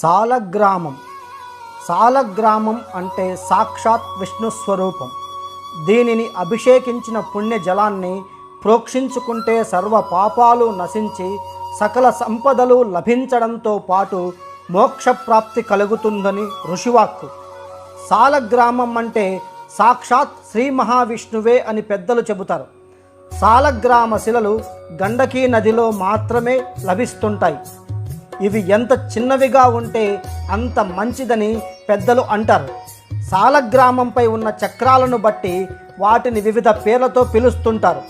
సాలగ్రామం. సాలగ్రామం అంటే సాక్షాత్ విష్ణు స్వరూపం. దీనిని అభిషేకించిన పుణ్య జలాన్ని ప్రోక్షించుకుంటే సర్వ పాపాలు నశించి సకల సంపదలు లభించడంతో పాటు మోక్షప్రాప్తి కలుగుతుందని ఋషివాక్కు. సాలగ్రామం అంటే సాక్షాత్ శ్రీ మహావిష్ణువే అని పెద్దలు చెబుతారు. సాలగ్రామ శిలలు గండకీ నదిలో మాత్రమే లభిస్తుంటాయి. ఇవి ఎంత చిన్నవిగా ఉంటే అంత మంచిదని పెద్దలు అంటారు. సాలగ్రామంపై ఉన్న చక్రాలను బట్టి వాటిని వివిధ పేర్లతో పిలుస్తుంటారు.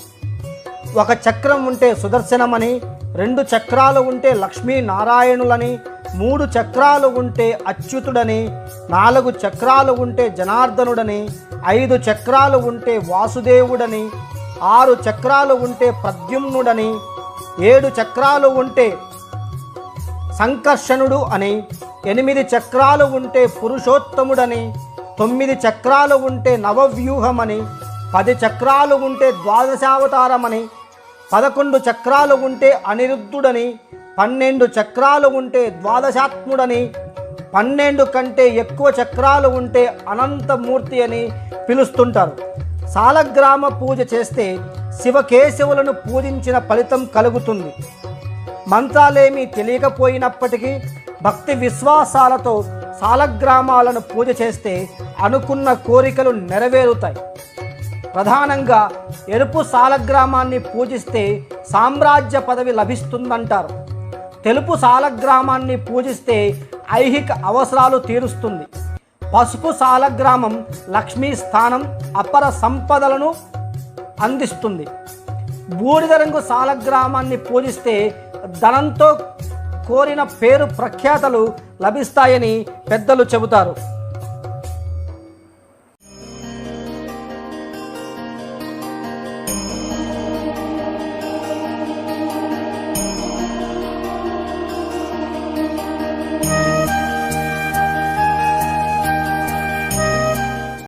ఒక చక్రం ఉంటే సుదర్శనమని రెండు చక్రాలు ఉంటే లక్ష్మీనారాయణులని మూడు చక్రాలు ఉంటే అచ్యుతుడని నాలుగు చక్రాలు ఉంటే జనార్దనుడని ఐదు చక్రాలు ఉంటే వాసుదేవుడని ఆరు చక్రాలు ఉంటే ప్రద్యుమ్నుడని ఏడు చక్రాలు ఉంటే సంకర్షణుడు అని ఎనిమిది చక్రాలు ఉంటే పురుషోత్తముడని తొమ్మిది చక్రాలు ఉంటే నవవ్యూహమని పది చక్రాలు ఉంటే ద్వాదశావతారమని పదకొండు చక్రాలు ఉంటే అనిరుద్ధుడని పన్నెండు చక్రాలు ఉంటే ద్వాదశాత్ముడని పన్నెండు కంటే ఎక్కువ చక్రాలు ఉంటే అనంతమూర్తి అని పిలుస్తుంటారు. సాలగ్రామ పూజ చేస్తే శివకేశవులను పూజించిన ఫలితం కలుగుతుంది. మంత్రాలేమీ తెలియకపోయినప్పటికీ భక్తి విశ్వాసాలతో సాలగ్రామాలను పూజ చేస్తే అనుకున్న కోరికలు నెరవేరుతాయి. ప్రధానంగా ఎరుపు సాలగ్రామాన్ని పూజిస్తే సామ్రాజ్య పదవి లభిస్తుందంటారు. తెలుపు సాలగ్రామాన్ని పూజిస్తే ఐహిక అవసరాలు తీరుస్తుంది. పసుపు సాలగ్రామం లక్ష్మీ స్థానం అపర సంపదలను అందిస్తుంది. బూడిద రంగు సాలగ్రామాన్ని పూజిస్తే ధనంతో కోరిన పేరు ప్రఖ్యాతలు లభిస్తాయని పెద్దలు చెబుతారు.